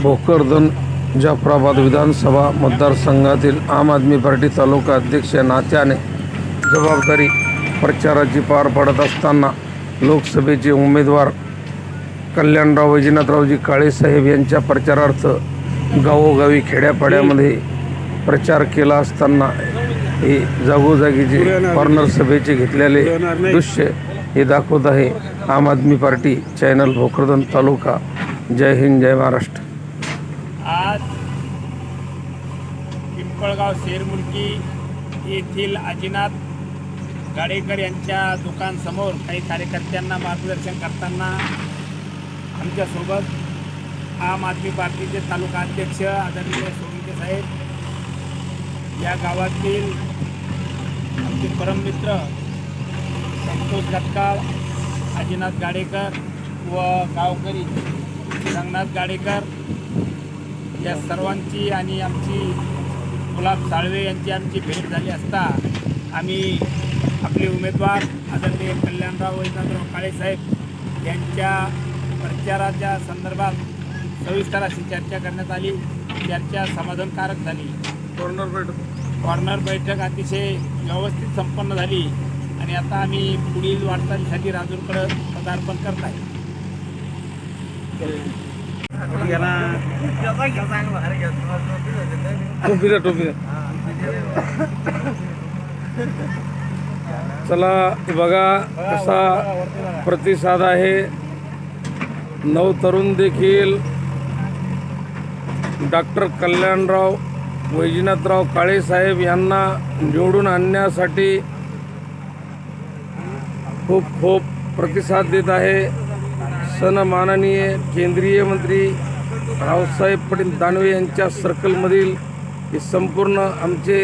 भोकरदन जाफराबाद विधानसभा मतदारसंघातील आम आदमी पार्टी तालुका अध्यक्ष या नात्याने जबाबदारी प्रचाराची पार पडत असताना लोकसभेचे उमेदवार कल्याणराव वैजनाथरावजी काळेसाहेब यांच्या प्रचारार्थ गावोगावी खेड्यापाड्यामध्ये प्रचार केला असताना हे जागोजागीचे कॉर्नर सभेचे घेतलेले दृश्य हे दाखवत आहे आम आदमी पार्टी चॅनल भोकरदन तालुका. जय हिंद जय महाराष्ट्र. आज पिंपळगाव शेरमुलकी येथील अजिनाथ गाडेकर यांच्या दुकानसमोर काही कार्यकर्त्यांना मार्गदर्शन करताना आमच्यासोबत आम आदमी पार्टीचे तालुका अध्यक्ष आदरणीय सोनके साहेब या गावातील आमचे परममित्र संतोष गटकाळ अजिनाथ गाडेकर व गावकरी रंगनाथ गाडेकर या सर्वांची आणि आमची गुलाब साळवे यांची आमची भेट झाली असता आम्ही आपले उमेदवार आदरणीय कल्याणराव वैजनाथराव काळेसाहेब यांच्या प्रचाराच्या संदर्भात सविस्तर अशी चर्चा करण्यात आली. चर्चा समाधानकारक झाली. कॉर्नर बैठक. कॉर्नर बैठक अतिशय व्यवस्थित संपन्न झाली आणि आता आम्ही पुढील वाटचालीसाठी राजूरकडं पदार्पण करत आहे. टोपी टोपीला टोपी चला बघा कसा प्रतिसाद आहे. नऊ तरुण देखील डॉक्टर कल्याणराव वैजनाथराव काळेसाहेब यांना निवडून आणण्यासाठी खूप खूप प्रतिसाद देत आहे. सन्माननीय केंद्रीय मंत्री रावसाहेब पाटील दानवे यांच्या सर्कलमधील हे संपूर्ण आमचे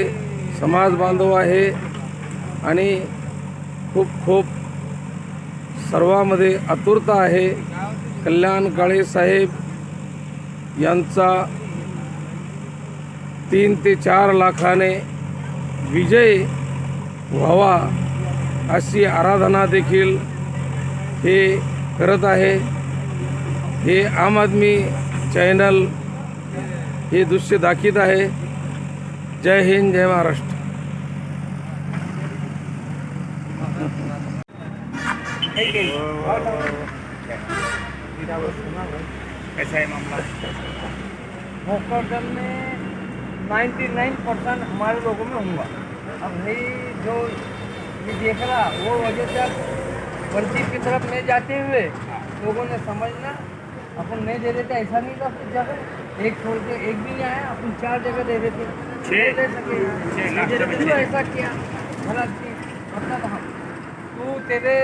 समाज बांधव आहे आणि खूप खूप सर्वामध्ये आतुरता आहे. कल्याण काळे साहेब यांचा तीन ते चार लाखाने विजय व्हावा अशी आराधना देखील हे करत आहे. हे आम आदमी चॅनल हे दृश्य दाखीत आहे. जय हिंद, जय महाराष्ट्र. कैसा भोकरदन में 99 परसेंट हमारे लोगों में होगा अब भाई जो ये देख रहा, वो वजह से वंचित की तरफ़ ले जाते हुए लोगों ने समझना अपन नहीं दे देते ऐसा नहीं था जगह एक छोड़ के एक भी नहीं आया अपन चार जगह दे देते छः। छः। ऐसा किया गलत अपना मतलब तू तेरे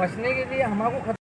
बचने के लिए हमारे को